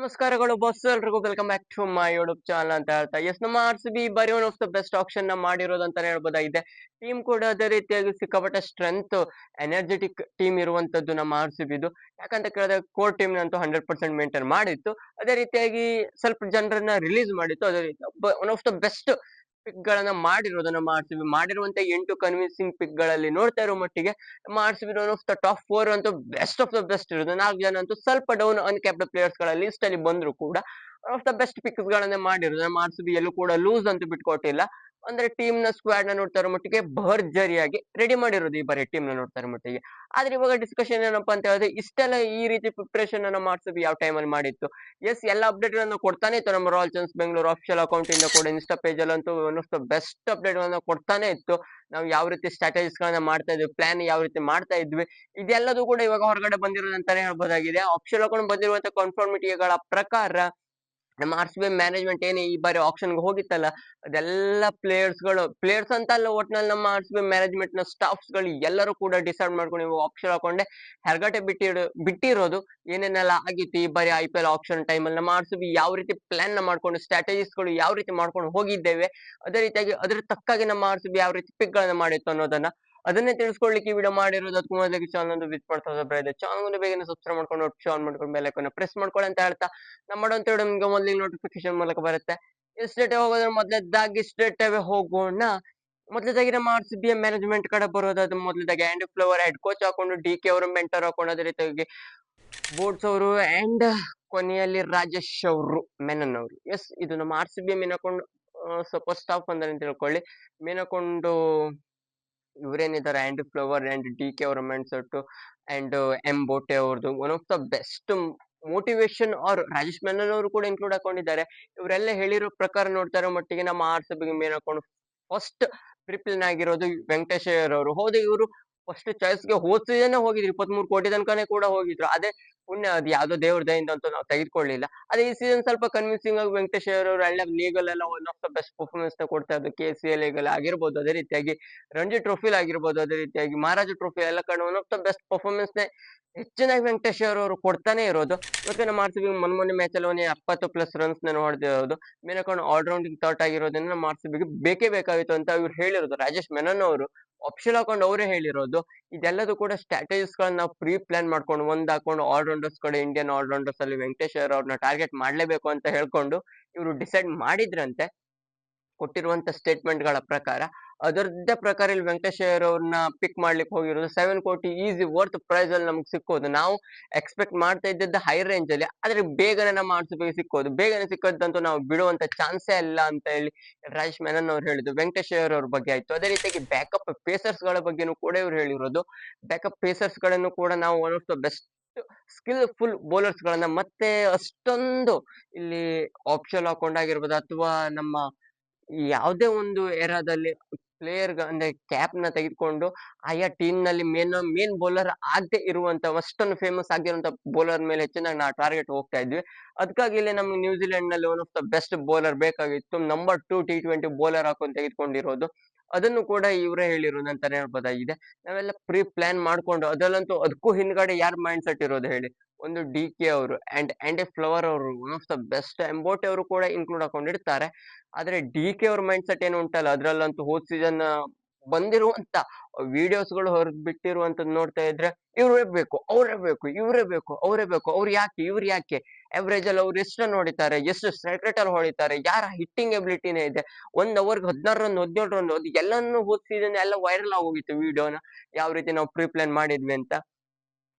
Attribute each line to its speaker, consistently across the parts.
Speaker 1: ನಮಸ್ಕಾರಗಳು ಬಾಸ್ ಎಲ್ರಿಗೂ. Welcome back to my YouTube channel ಅಂತ ಹೇಳ್ತಾ. ಎಸ್ ನಮ್ಮ ಆರ್ ಸಿ ಬಿ ಬರಿ ಒನ್ ಆಫ್ ದ ಬೆಸ್ಟ್ ಆಪ್ಷನ್ನ ಮಾಡಿರೋದು ಅಂತಾನೆ ಹೇಳ್ಬೋದಾಗಿದೆ. ಟೀಮ್ ಕೂಡ ಅದೇ ರೀತಿಯಾಗಿ ಸಿಕ್ಕಾಪಟ್ಟೆ ಸ್ಟ್ರೆಂತ್ ಎನರ್ಜೆಟಿಕ್ ಟೀಮ್ ಇರುವಂತದ್ದು ನಮ್ಮ ಆರ್ ಸಿ ಬಿದು ಯಾಕಂತ ಕೇಳಿದ್ರೆ ಕೋರ್ ಟೀಮ್ ಅಂತೂ ಹಂಡ್ರೆಡ್ ಪರ್ಸೆಂಟ್ ಮೇಂಟೈನ್ ಮಾಡಿತ್ತು. ಅದೇ ರೀತಿಯಾಗಿ ಸ್ವಲ್ಪ ಜನರನ್ನ ರಿಲೀಸ್ ಮಾಡಿತ್ತು. ಅದೇ ರೀತಿ one of the best pick ಗಳನ್ನ ಮಾಡಿರೋದನ್ನ ಮಾಡ್ಸಿವಿ ಮಾಡಿರುವಂತ ಎಂಟು ಕನ್ವಿನ್ಸಿಂಗ್ ಪಿಕ್ಗಳಲ್ಲಿ ನೋಡ್ತಾ ಇರೋ ಮಟ್ಟಿಗೆ one of the top four ಅಂತೂ ಬೆಸ್ಟ್ ಆಫ್ ದ ಬೆಸ್ಟ್ ಇರೋದು. ನಾಲ್ಕು ಜನ ಅಂತೂ ಸ್ವಲ್ಪ ಡೌನ್ ಅನ್ಕ್ಯಾಪ್ಡ್ ಪ್ಲೇಯರ್ಸ್ಗಳ ಲಿಸ್ಟ್ ಅಲ್ಲಿ ಬಂದ್ರು ಕೂಡ ಆಫ್ ದ ಬೆಸ್ಟ್ ಪಿಕ್ಸ್ ಗಳನ್ನೇ ಮಾಡಿರೋದು ಮಾಡ್ಸಿವಿ ಎಲ್ಲೂ ಕೂಡ ಲೂಸ್ ಅಂತೂ ಬಿಟ್ಕೊಟ್ಟಿಲ್ಲ. ಅಂದ್ರೆ ಟೀಮ್ನ ಸ್ಕ್ವಾಡ್ನ ನೋಡ್ತಾ ಇರೋ ಮಟ್ಟಿಗೆ ಭರ್ಜರಿಯಾಗಿ ರೆಡಿ ಮಾಡಿರೋದು ಈ ಬಾರಿ ಟೀಮ್ನ ನೋಡ್ತಾ ಮಟ್ಟಿಗೆ. ಆದ್ರೆ ಇವಾಗ ಡಿಸ್ಕಷನ್ ಏನಪ್ಪಾ ಅಂತ ಹೇಳಿದ್ರೆ ಇಷ್ಟೆಲ್ಲ ಈ ರೀತಿ ಪ್ರಿಪರೇಷನ್ ಅನ್ನ ಬಿ ಯಾವ ಟೈಮಲ್ಲಿ ಮಾಡಿತ್ತು? ಎಸ್ ಎಲ್ಲ ಅಪ್ಡೇಟ್ ಗಳನ್ನ ಕೊಡ್ತಾನೆ ಇತ್ತು. ನಮ್ಮ royal challengers Bengaluru official account ಇಂದ ಕೂಡ ಇನ್ಸ್ಟಾ ಪೇಜ್ ಅಲ್ಲಂತೂ ಬೆಸ್ಟ್ ಅಪ್ಡೇಟ್ ಗಳನ್ನ ಕೊಡ್ತಾನೆ ಇತ್ತು. ನಾವು ಯಾವ ರೀತಿ ಸ್ಟ್ರಾಟಜಿಸ್ ಗಳನ್ನ ಮಾಡ್ತಾ ಇದ್ವಿ ಪ್ಲಾನ್ ಯಾವ ರೀತಿ ಮಾಡ್ತಾ ಇದ್ವಿ, ಇದೆಲ್ಲದೂ ಕೂಡ ಇವಾಗ ಹೊರಗಡೆ ಬಂದಿರೋದು ಅಂತಾನೆ ಹೇಳ್ಬೋದಾಗಿದೆ. ಅಫಿಷಿಯಲ್ ಅಕೌಂಟ್ ಬಂದಿರುವಂತ ಕನ್ಫರ್ಮಿಟಿಗಳ ಪ್ರಕಾರ ನಮ್ಮ ಆರ್ ಸಿ ಬಿ ಮ್ಯಾನೇಜ್ಮೆಂಟ್ ಏನೇ ಈ ಬಾರಿ ಆಪ್ಷನ್ಗೆ ಹೋಗಿತ್ತಲ್ಲ, ಅದೆಲ್ಲ ಪ್ಲೇಯರ್ಸ್ಗಳು ಪ್ಲೇಯರ್ಸ್ ಅಂತ ಅಲ್ಲ ಒಟ್ನಲ್ಲಿ ನಮ್ಮ ಆರ್ ಸಿ ಬಿ ಮ್ಯಾನೇಜ್ಮೆಂಟ್ನ ಸ್ಟಾಫ್ಸ್ಗಳು ಎಲ್ಲರೂ ಕೂಡ ಡಿಸೈಡ್ ಮಾಡ್ಕೊಂಡು ನೀವು ಆಪ್ಷನ್ ಹಾಕೊಂಡೆ ಹೆರ್ಗಟೆ ಬಿಟ್ಟಿರೋ, ಬಿಟ್ಟಿರೋದು ಏನೇನೆಲ್ಲ ಆಗಿತ್ತು ಈ ಬಾರಿ ಐ ಪಿ ಎಲ್ ಆಪ್ಷನ್ ಟೈಮಲ್ಲಿ ನಮ್ಮ ಆರ್ ಸಿ ಬಿ ಯಾವ ರೀತಿ ಪ್ಲಾನ್ನ ಮಾಡ್ಕೊಂಡು ಸ್ಟ್ರಾಟಜಿಸ್ಗಳು ಯಾವ ರೀತಿ ಮಾಡ್ಕೊಂಡು ಹೋಗಿದ್ದೇವೆ? ಅದೇ ರೀತಿಯಾಗಿ ಅದ್ರ ತಕ್ಕಾಗಿ ನಮ್ಮ ಆರ್ ಸಿ ಬಿ ಯಾವ ರೀತಿ ಪಿಕ್ ಗಳನ್ನ ಮಾಡಿತ್ತು ಅನ್ನೋದನ್ನ ಅದನ್ನೇ ತಿಳಿಸ್ಕೊಳ್ಳಿಕ್ಕೆ ವಿಡಿಯೋ ಮಾಡಿರೋದು ಅದಕ್ಕೂ ಮೊದಲಿಗೆ ಚಾನಲ್ ಒಂದು ವಿತ್ ಮಾಡ್ತಾ ಇದೆ ಚಾನಲ್ ಒಂದು ಬೇಗನೆ ಸಬ್ಸ್ಕ್ರೈಬ್ ಮಾಡ್ಕೊಂಡು ಆನ್ ಮಾಡ್ಕೊಂಡು ಮೇಲೆ ಪ್ರೆಸ್ ಮಾಡ್ಕೊಳ್ಳಿ ಅಂತ ಹೇಳ್ತಾ ನಮ್ಮ ವಿಡಿಯೋ ನಿಮ್ಗೆ ಮೊದಲಿಗೆ ನೋಟಿಫಿಕೇಶನ್ ಮೂಲಕ ಬರುತ್ತೆ. ಸ್ಟ್ರೇಟ್ ಹೋಗೋದ್ರ ಮೊದಲದಾಗಿ ಸ್ಟ್ರೇಟ್ ಅವೇ ಹೋಗೋಣ? ಮೊದಲದಾಗಿ ನಮ್ಮ ಆರ್ ಸಿ ಬಿ ಮ್ಯಾನೇಜ್ಮೆಂಟ್ ಕಡೆ ಬರೋದು ಅದು ಮೊದಲದಾಗಿ ಆ್ಯಂಡ್ ಫ್ಲವರ್ ಹೆಡ್ ಕೋಚ್ ಹಾಕೊಂಡು ಡಿ ಕೆ ಅವರು ಮೆಂಟರ್ ಹಾಕೊಂಡು ಅದೇ ರೀತಿಯಾಗಿ ಬೋರ್ಡ್ಸ್ ಅವರು ಅಂಡ್ ಕೊನೆಯಲ್ಲಿ ರಾಜೇಶ್ ಅವರು ಮೆನನ್ ಅವರು. ಎಸ್ ಇದು ನಮ್ಮ ಆರ್ ಸಿ ಬಿ ಮೀನಕೊಂಡು ಸ್ವಲ್ಪ ಸ್ಟಾಫ್ ಅಂದ್ರೆ ತಿಳ್ಕೊಳ್ಳಿ. ಮೀನಕೊಂಡು ಇವರೇನಿದ್ದಾರೆ? Andy Flower and D K ಅವರ ಸೆಟ್ ಅಂಡ್ ಎಂ ಬೋಟೆ ಅವ್ರದ್ದು one of the best motivation are Rajesh Menon ಅವರು ಕೂಡ ಇನ್ಕ್ಲೂಡ್ ಹಾಕೊಂಡಿದ್ದಾರೆ. ಇವರೆಲ್ಲ ಹೇಳಿರೋ ಪ್ರಕಾರ ನೋಡ್ತಾರ ಮಟ್ಟಿಗೆ ನಮ್ಮ ಆರ್ ಸಿ ಮೇನ್ ಹಾಕೊಂಡು ಫಸ್ಟ್ ಪ್ರಿಪ್ಲನ್ ಆಗಿರೋದು ವೆಂಕಟೇಶ್ ಅವರು ಹೋದ, ಇವರು ಫಸ್ಟ್ ಚಾಯ್ಸ್ಗೆ ಹೋದ ಸೀಸನ್ ಹೋಗಿದ್ರು. ಇಪ್ಪತ್ಮೂರು ಕೋಟಿ ತನಕನೇ ಕೂಡ ಹೋಗಿದ್ರು. ಅದೇ ಪುಣ್ಯ ಅದು ಯಾವ್ದೋ ದೇವ್ರ ದಯಿಂದ ಅಂತ ನಾವು ತೆಗೆದುಕೊಳ್ಳಿಲ್ಲ. ಅದೇ ಈ ಸೀಸನ್ ಸ್ವಲ್ಪ ಕನ್ವಿನ್ಸಿಂಗ್ ಆಗಿ ವೆಂಕಟೇಶ್ ಅವರು ಎಲ್ಲ ಲೀಗಲ್ ಎಲ್ಲ ಒನ್ ಆಫ್ ದ ಬೆಸ್ಟ್ ಪರ್ಫಾರ್ಮೆನ್ಸ್ನ ಕೊಡ್ತಾ ಇದ್ದು ಕೆ ಸಿ ಎಲ್ ಲೀಗಲ್ ಆಗಿರ್ಬೋದು ಅದೇ ರೀತಿಯಾಗಿ ರಣಜಿ ಟ್ರೋಫಿಲ್ ಆಗಿರ್ಬೋದು ಅದೇ ರೀತಿಯಾಗಿ ಮಹಾರಾಜ ಟ್ರೋಫಿ ಎಲ್ಲ ಕಡೆ one of the best performance ನೇ ಹೆಚ್ಚಿನಾಗಿ ವೆಂಕಟೇಶ್ ಅವರು ಕೊಡ್ತಾನೆ ಇರೋದು. ಮತ್ತೆ ನಮ್ಮ ಆರ್ ಸಿ ಬಿ ಮೊನ್ನೆ ಮ್ಯಾಚ್ ಅಲ್ಲಿ ಒಂದೇ ಎಪ್ಪತ್ತು ಪ್ಲಸ್ ರನ್ಸ್ನ ಹೊಡೆದಿರೋದು ಮೇನಕೊಂಡು ಆಲ್ರೌಂಡಿಂಗ್ ಥಾಟ್ ಆಗಿರೋದನ್ನ ನಮ್ಮ ಆರ್ ಸಿ ಬೇಕೇ ಬೇಕಾಗಿತ್ತು ಅಂತ ಇವ್ರು ಹೇಳಿರೋದು. ರಾಜೇಶ್ ಮೆನನ್ ಅವರು ಆಪ್ಷನ್ ಹಾಕೊಂಡು ಅವರೇ ಹೇಳಿರೋದು. ಇದೆಲ್ಲದೂ ಕೂಡ ಸ್ಟ್ರಾಟಜಿಸ್ ಗಳನ್ನ ನಾವು ಪ್ರೀ ಪ್ಲಾನ್ ಮಾಡ್ಕೊಂಡು ಒಂದ್ ಹಾಕೊಂಡು ಆಲ್ರೌಂಡರ್ಸ್ ಕಡೆ ಇಂಡಿಯನ್ ಆಲ್ರೌಂಡರ್ಸ್ ಅಲ್ಲಿ ವೆಂಕಟೇಶ್ವರ ಅವ್ರನ್ನ ಟಾರ್ಗೆಟ್ ಮಾಡಲೇಬೇಕು ಅಂತ ಹೇಳ್ಕೊಂಡು ಇವರು ಡಿಸೈಡ್ ಮಾಡಿದ್ರಂತೆ, ಕೊಟ್ಟಿರುವಂತ ಸ್ಟೇಟ್ಮೆಂಟ್ಗಳ ಪ್ರಕಾರ. ಅದರದ್ದೇ ಪ್ರಕಾರ ಇಲ್ಲಿ ವೆಂಕಟೇಶ್ ಅವ್ರನ್ನ ಪಿಕ್ ಮಾಡ್ಲಿಕ್ಕೆ ಹೋಗಿರೋದು ಸೆವೆನ್ ಕೋಟಿ ಈಸಿ ವರ್ತ್ ಪ್ರೈಸ್ ಅಲ್ಲಿ ನಮ್ಗೆ ಸಿಕ್ಕೋದು. ನಾವು ಎಕ್ಸ್ಪೆಕ್ಟ್ ಮಾಡ್ತಾ ಇದ್ದದ್ದು ಹೈ ರೇಂಜ್ ಅಲ್ಲಿ, ಆದ್ರೆ ಬೇಗನೆ ನಮ್ಮ ಸಿಕ್ಕೋದು. ಬೇಗನೆ ಸಿಕ್ಕದ್ದಂತೂ ನಾವು ಬಿಡುವಂತ ಚಾನ್ಸೇ ಇಲ್ಲ ಅಂತ ಹೇಳಿ ರಾಜೇಶ್ ಮೆನನ್ ಅವ್ರು ಹೇಳಿದ್ರು. ವೆಂಕಟೇಶ್ವರ ಅವ್ರ ಬಗ್ಗೆ ಆಯ್ತು. ಅದೇ ರೀತಿಯಾಗಿ ಬ್ಯಾಕಪ್ ಪೇಸರ್ಸ್ಗಳ ಬಗ್ಗೆನೂ ಕೂಡ ಇವ್ರು ಹೇಳಿರೋದು. ಬ್ಯಾಕಪ್ ಪೇಸರ್ಸ್ಗಳನ್ನು ಕೂಡ ನಾವು one of the best skillful bowlers ಗಳನ್ನ ಮತ್ತೆ ಅಷ್ಟೊಂದು ಇಲ್ಲಿ ಆಪ್ಷನ್ ಹಾಕೊಂಡಾಗಿರ್ಬೋದು ಅಥವಾ ನಮ್ಮ ಯಾವುದೇ ಒಂದು ಏರಾದಲ್ಲಿ ಪ್ಲೇಯರ್ ಅಂದ್ರೆ ಕ್ಯಾಪ್ನ ತೆಗೆದುಕೊಂಡು ಆಯಾ ಟೀಮ್ನಲ್ಲಿ ಮೇನ್ ಮೇನ್ ಬೌಲರ್ ಆಗದೆ ಇರುವಂತ ಅಷ್ಟೊಂದು ಫೇಮಸ್ ಆಗಿರುವಂತ ಬೌಲರ್ ಮೇಲೆ ಹೆಚ್ಚಿನ ನಾವು ಟಾರ್ಗೆಟ್ ಹೋಗ್ತಾ ಇದ್ವಿ. ಅದಕ್ಕಾಗಿ ಇಲ್ಲಿ ನಮ್ಗೆ ನ್ಯೂಜಿಲೆಂಡ್ನಲ್ಲಿ one of the best bowler ಬೇಕಾಗಿತ್ತು. Number two T twenty bowler ಹಾಕೊಂಡು ತೆಗೆದುಕೊಂಡಿರೋದು. ಅದನ್ನು ಕೂಡ ಇವರೇ ಹೇಳಿರೋದು ಅಂತಾನೆ ಹೇಳ್ಬೋದಾಗಿದೆ ನಾವೆಲ್ಲ ಪ್ರೀ ಪ್ಲಾನ್ ಮಾಡ್ಕೊಂಡು ಅದರಲ್ಲಂತೂ ಅದಕ್ಕೂ ಹಿಂದ್ಗಡೆ ಯಾರ್ ಮೈಂಡ್ ಸೆಟ್ ಇರೋದು ಹೇಳಿ. ಒಂದು ಡಿ ಕೆ ಅವರು ಅಂಡ್ ಆ್ಯಂಡ್ ಎ ಫ್ಲವರ್ ಅವರು one of the best Mo Bobat ಅವರು ಕೂಡ ಇನ್ಕ್ಲೂಡ್ ಹಾಕೊಂಡಿರ್ತಾರೆ. ಆದ್ರೆ ಡಿ ಕೆ ಅವ್ರ ಮೈಂಡ್ ಸೆಟ್ ಏನು ಉಂಟಲ್ಲ, ಅದ್ರಲ್ಲಂತೂ ಹೋದ್ ಸೀಸನ್ ಬಂದಿರುವಂತ ವಿಡಿಯೋಸ್ಗಳು ಹೊರಗ್ ಬಿಟ್ಟಿರುವಂತದ್ ನೋಡ್ತಾ ಇದ್ರೆ ಇವ್ರೇ ಬೇಕು, ಅವರೇ ಬೇಕು, ಇವರೇ ಬೇಕು, ಅವರೇ ಬೇಕು, ಅವ್ರು ಯಾಕೆ, ಇವ್ರು ಯಾಕೆ? ಎವ್ರೇಜ್ ಅಲ್ಲಿ ಅವ್ರು ಎಷ್ಟು ರನ್ ಹೊಡಿತಾರೆ, ಎಷ್ಟು ಸ್ಟ್ರೈಕ್ ರೇಟ್ ಅಲ್ಲಿ ಹೊಡಿತಾರೆ, ಯಾರ ಹಿಟ್ಟಿಂಗ್ ಎಬಿಲಿಟಿನೇ ಇದೆ? ಒಂದ್ ಅವರ್ಗೆ ಹದಿನಾರು ರನ್ ಹದಿನೇಳು ರನ್ ಅದು ಎಲ್ಲಾನು ಸೀಸನ್ ಎಲ್ಲ ವೈರಲ್ ಆಗೋಗಿತ್ತು ವಿಡಿಯೋನ ಯಾವ ರೀತಿ ನಾವು ಪ್ರೀ ಪ್ಲಾನ್ ಮಾಡಿದ್ವಿ ಅಂತ.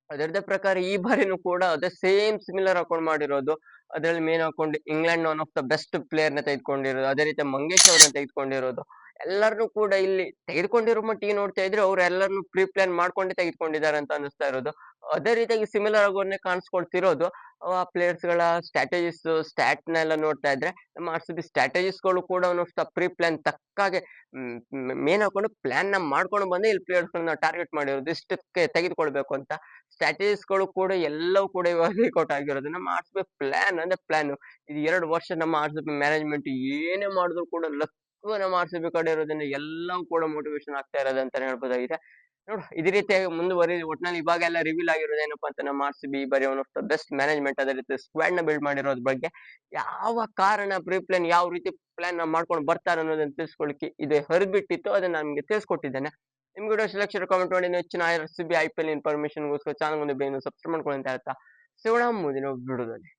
Speaker 1: ಅದರದೇ ಪ್ರಕಾರ ಈ ಬಾರಿನೂ ಕೂಡ ಅದೇ ಸೇಮ್ ಸಿಮಿಲರ್ ಅಕೌಂಟ್ ಮಾಡಿರೋದು. ಅದರಲ್ಲಿ ಮೇನ್ ಹಾಕೊಂಡು England one of the best ಪ್ಲೇಯರ್ನ ತೆಗೆದುಕೊಂಡಿರೋದು. ಅದೇ ರೀತಿ ಮಂಗೇಶ್ ಅವ್ರನ್ನ ತೆಗೆದುಕೊಂಡಿರೋದು. ಎಲ್ಲರನ್ನೂ ಕೂಡ ಇಲ್ಲಿ ತೆಗೆದುಕೊಂಡಿರೋ ಮಟ್ಟಿಗೆ ನೋಡ್ತಾ ಇದ್ರೆ ಅವ್ರು ಎಲ್ಲರನ್ನು ಪ್ರೀ ಪ್ಲಾನ್ ಮಾಡ್ಕೊಂಡೇ ತೆಗೆದುಕೊಂಡಿದ್ದಾರೆ ಅಂತ ಅನಿಸ್ತಾ ಇರೋದು. ಅದೇ ರೀತಿಯಾಗಿ ಸಿಮಿಲರ್ ಆಗೋರ್ನೇ ಕಾಣಿಸ್ಕೊಳ್ತಿರೋದು. ಆ ಪ್ಲೇಯರ್ಸ್ಗಳ ಸ್ಟ್ರಾಟಜಿಸ್ ಸ್ಟ್ಯಾಟ್ ನೆಲ್ಲ ನೋಡ್ತಾ ಇದ್ರೆ ನಮ್ಮ ಆರ್ ಸಿ ಬಿ ಗಳು ಕೂಡ ಪ್ರೀ ಪ್ಲಾನ್ ತಕ್ಕಾಗೆ ಮೇನ್ ಹಾಕೊಂಡು ಪ್ಲಾನ್ನ ಮಾಡ್ಕೊಂಡು ಬಂದು ಇಲ್ಲಿ ಪ್ಲೇಯರ್ಸ್ ಗಳನ್ನ ಟಾರ್ಗೆಟ್ ಮಾಡಿರೋದು. ಇಷ್ಟಕ್ಕೆ ತೆಗೆದುಕೊಳ್ಬೇಕು ಅಂತ. ಸ್ಟ್ರಾಟಜಿಸ್ಗಳು ಕೂಡ ಎಲ್ಲವೂ ಕೂಡ ಇವಾಗ ವರ್ಕೌಟ್ ಆಗಿರೋದು. ನಮ್ಮ ಆರ್ ಸಿ ಬಿ ಪ್ಲಾನ್ ಅಂದ್ರೆ ಪ್ಲಾನ್ ಇದು ಎರಡು ವರ್ಷ ನಮ್ಮ ಆರ್ ಸಿ ಬಿ ಮ್ಯಾನೇಜ್ಮೆಂಟ್ ಏನೇ ಮಾಡಿದ್ರು ಕೂಡ ನಮ್ಮ ಆರ್ ಸಿ ಕಡೆ ಇರೋದ್ರಿಂದ ಎಲ್ಲವೂ ಕೂಡ ಮೋಟಿವೇಶನ್ ಆಗ್ತಾ ಇರೋದು ಅಂತಾನೆ ಹೇಳ್ಬೋದಾಗಿದೆ. ನೋಡು, ಇದೇ ರೀತಿಯಾಗಿ ಮುಂದುವರಿ ಒಟ್ನಲ್ಲಿ ಇವಾಗ ಎಲ್ಲ ರಿವೀಲ್ ಆಗಿರೋದು ಏನಪ್ಪಾ ಅಂತ ನಮ್ಮ ಆರ್ ಸಿ ಬಿ ಬರೀ one of the best management ಅದೇ ರೀತಿ ಸ್ಕ್ವಾಡ್ನ ಬಿಲ್ಡ್ ಮಾಡಿರೋದ್ರ ಬಗ್ಗೆ ಯಾವ ಕಾರಣ ಪ್ರೀ ಪ್ಲಾನ್ ಯಾವ ರೀತಿ ಪ್ಲಾನ್ ಮಾಡ್ಕೊಂಡು ಬರ್ತಾರೆ ಅನ್ನೋದನ್ನ ತಿಳಿಸ್ಕೊಳಿಕ್ಕೆ ಇದು ಹರಿದ್ಬಿಟ್ಟಿತ್ತು, ಅದನ್ನ ನಮ್ಗೆ ತಿಳಿಸ್ಕೊಟ್ಟಿದ್ದೇನೆ. ನಿಮ್ಗೆ ವಿಡಿಯೋ ಸೆಲೆಕ್ಷನ್ ಕಾಮೆಂಟ್ ಮಾಡಿ ಹೆಚ್ಚಿನ R C B I P L ಇನ್ಫಾರ್ಮೇಶನ್ಗೋಸ್ಕರ channel ಒಂದು ಬೇಗ ಸಬ್ಸ್ಕ್ರೈಬ್ ಮಾಡ್ಕೊಳ್ಳಿ ಅಂತ ಹೇಳ್ತಾ, ಸಿಗೋಣ ಮುಂದಿನ ವಿಡಿಯೋದಲ್ಲಿ